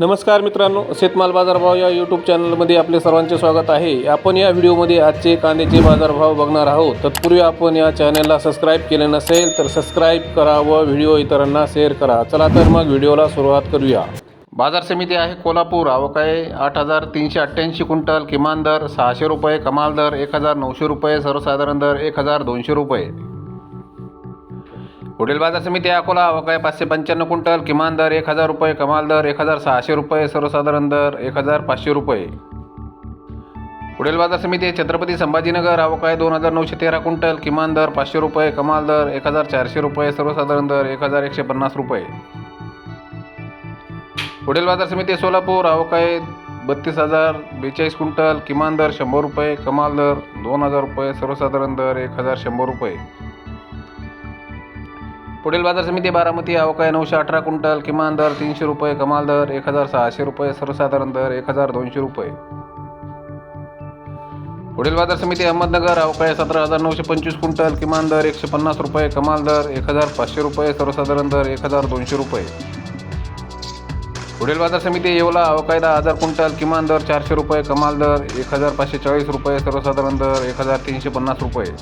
नमस्कार मित्रांनो शेतमाल बाजारभाव या यूट्यूब चॅनलमध्ये आपले सर्वांचे स्वागत आहे. आपण या व्हिडिओमध्ये आजचे कांद्याचे बाजारभाव बघणार आहोत. तत्पूर्वी आपण या चॅनलला सबस्क्राईब केले नसेल तर सबस्क्राईब करा व व्हिडिओ इतरांना शेअर करा. चला तर मग व्हिडिओला सुरुवात करूया. बाजार समिती आहे कोल्हापूर. आवकाय आठ हजार तीनशे अठ्ठ्याऐंशी क्विंटल. किमान दर सहाशे रुपये कमाल दर एक हजार नऊशे रुपये सर्वसाधारण दर एक हजार दोनशे रुपये. पुढील बाजार समिती अकोला अवकाय पाचशे पंच्याण्णव क्विंटल किमान दर एक हजार रुपये कमाल दर एक हजार सहाशे रुपये सर्वसाधारण दर एक हजार पाचशे रुपये. पुढील बाजार समिती छत्रपती संभाजीनगर अवकाय दोन हजार नऊशे तेरा क्विंटल किमान दर पाचशे रुपये कमाल दर एक हजार चारशे रुपये सर्वसाधारण दर एक हजार एकशे पन्नास रुपये. पुढील बाजार समिती सोलापूर अवकाय बत्तीस हजार बेचाळीस क्विंटल किमान दर शंभर रुपये कमाल दर दोन हजार रुपये सर्वसाधारण दर एक हजार शंभर रुपये. पुढील बाजार समिती बारामती अवकाय नऊशे अठरा क्विंटल किमान दर तीनशे रुपये कमाल दर एक हजार सहाशे रुपये सर्वसाधारण दर एक हजार दोनशे रुपये. पुढील बाजार समिती अहमदनगर अवकाय सतरा हजार नऊशे पंचवीस क्विंटल किमान दर एकशे पन्नास रुपये कमाल दर एक हजार पाचशे रुपये सर्वसाधारण दर एक हजार दोनशे रुपये. पुढील बाजार समिती येवला अवकाय दहा हजार क्विंटल किमान दर चारशे रुपये कमाल दर एक हजार पाचशे चाळीस रुपये सर्वसाधारण दर एक हजार तीनशे पन्नास रुपये.